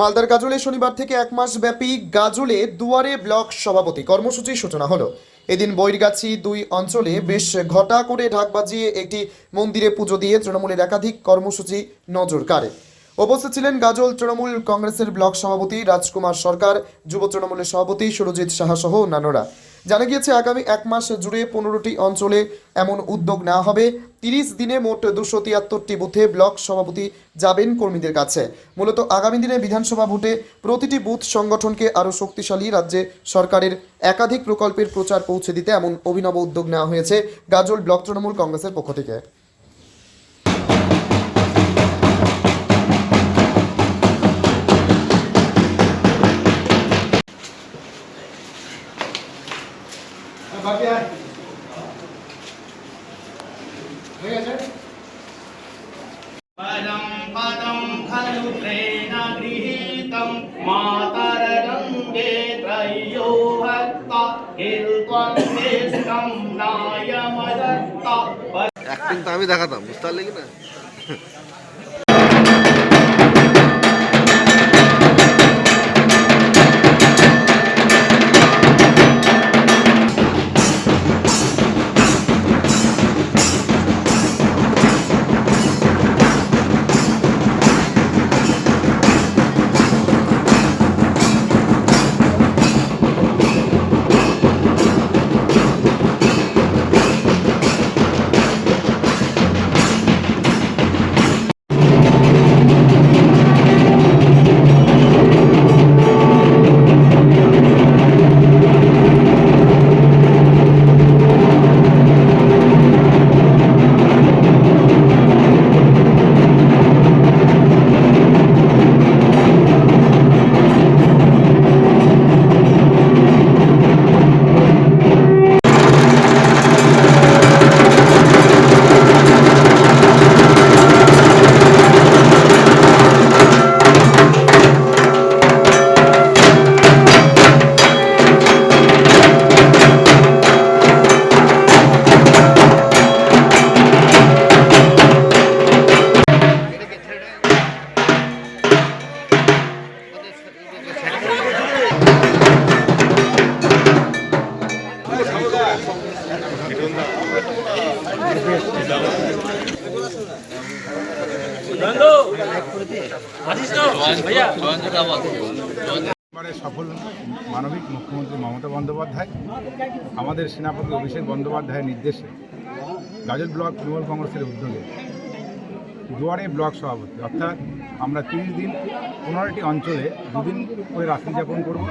মালদার গাজলে শনিবার থেকে এক মাস ব্যাপী গাজলে দুয়ারে ব্লক সভাপতি কর্মসূচির সূচনা হলো। এদিন বৈরগাছি দুই অঞ্চলে বেশ ঘটা করে ঢাক বাজিয়ে একটি মন্দিরে পুজো দিয়ে তৃণমূলের একাধিক কর্মসূচি নজর কাড়ে। উপস্থিত ছিলেন গাজল তৃণমূল কংগ্রেসের ব্লক সভাপতি রাজকুমার সরকার, যুব তৃণমূলের সভাপতি সুরজিৎ সাহা সহ অন্যান্যরা। জানা গিয়েছে, আগামী এক মাস জুড়ে পনেরোটি অঞ্চলে এমন উদ্যোগ নেওয়া হবে। তিরিশ দিনে মোট দুশো তিয়াত্তরটি বুথে ব্লক সভাপতি যাবেন কর্মীদের কাছে। মূলত আগামী দিনে বিধানসভা ভোটে প্রতিটি বুথ সংগঠনকে আরও শক্তিশালী রাজ্যে সরকারের একাধিক প্রকল্পের প্রচার পৌঁছে দিতে এমন অভিনব উদ্যোগ নেওয়া হয়েছে গাজল ব্লক তৃণমূল কংগ্রেসের পক্ষ থেকে। বাকি আর হয়ে গেছে? পরম পদম খলু প্রেণ গৃহীতম। মাতরঙ্গে ত্রয়ো ভক্তা হিলকন্দেষ্টম নায়মদত্তা। অ্যাক্টিং তো আমি দেখাতাম বুঝতে পারলে কি না? সফল মানবিক মুখ্যমন্ত্রী মমতা বন্দ্যোপাধ্যায়, আমাদের সেনাপতি অভিষেক বন্দ্যোপাধ্যায়ের নির্দেশে গাজল ব্লক তৃণমূল কংগ্রেসের উদ্যোগে দুয়ারে ব্লক সভাপতি। অর্থাৎ আমরা তিরিশ দিন পনেরোটি অঞ্চলে দুদিন করে রাত্রি যাপন করব।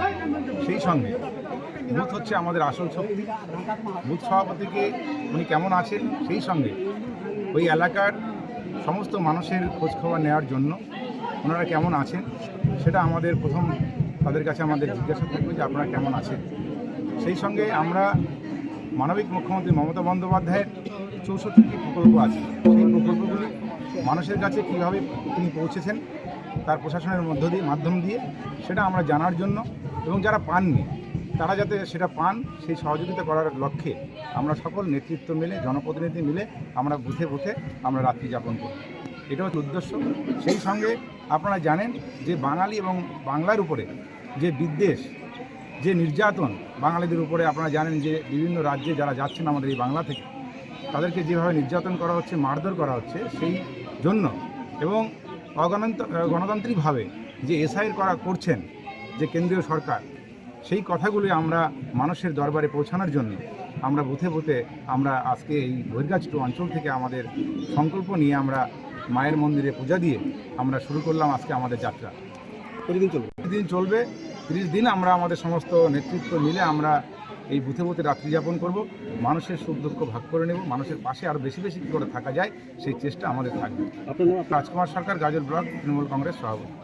সেই সঙ্গে বুথ হচ্ছে আমাদের আসল শক্তি। বুথ সভাপতিকে উনি কেমন আছেন, সেই সঙ্গে ওই এলাকার সমস্ত মানুষের খোঁজখবর নেওয়ার জন্য ওনারা কেমন আছেন, সেটা আমাদের প্রথম তাদের কাছে আমাদের জিজ্ঞাসা থাকবে যে আপনারা কেমন আছেন। সেই সঙ্গে আমরা মানবিক মুখ্যমন্ত্রী মমতা বন্দ্যোপাধ্যায়ের চৌষট্টিটি প্রকল্প আছে। সেই প্রকল্পগুলি মানুষের কাছে কীভাবে তিনি পৌঁছেছেন, তার প্রশাসনের মধ্য দিয়ে, মাধ্যম দিয়ে, সেটা আমরা জানার জন্য এবং যারা পাননি, তারা যাতে সেটা পান, সেই সহযোগিতা করার লক্ষ্যে আমরা সকল নেতৃত্ব মিলে, জনপ্রতিনিধি মিলে আমরা বুথে বুথে আমরা রাত্রি যাপন করি। এটা হচ্ছে উদ্দেশ্য। সেই সঙ্গে আপনারা জানেন যে বাঙালি এবং বাংলার উপরে যে বিদ্বেষ, যে নির্যাতন বাঙালিদের উপরে আপনারা জানেন যে বিভিন্ন রাজ্যে যারা যাচ্ছেন আমাদের এই বাংলা থেকে তাদেরকে যেভাবে নির্যাতন করা হচ্ছে মারধর করা হচ্ছে সেই জন্য এবং অগণন্ত গণতান্ত্রিকভাবে যে এসআইয়ের করা করছেন যে কেন্দ্রীয় সরকার সেই কথাগুলি আমরা মানুষের দরবারে পৌঁছানোর জন্য আমরা বুথে বুথে আমরা আজকে এই বহির্গাছ অঞ্চল থেকে আমাদের সংকল্প নিয়ে আমরা মায়ের মন্দিরে পূজা দিয়ে আমরা শুরু করলাম আজকে আমাদের যাত্রা। প্রতিদিন চলবে? প্রতিদিন চলবে? তিরিশ দিন আমরা আমাদের সমস্ত নেতৃত্ব মিলে আমরা এই বুথে বুথে রাত্রি যাপন করব মানুষের সুখ দুঃখ ভাগ করে নেব মানুষের পাশে আরও বেশি বেশি কী করে থাকা যায় সেই চেষ্টা আমাদের থাকবে। রাজকুমার সরকার গাজল ব্লক তৃণমূল কংগ্রেস সভাপতি।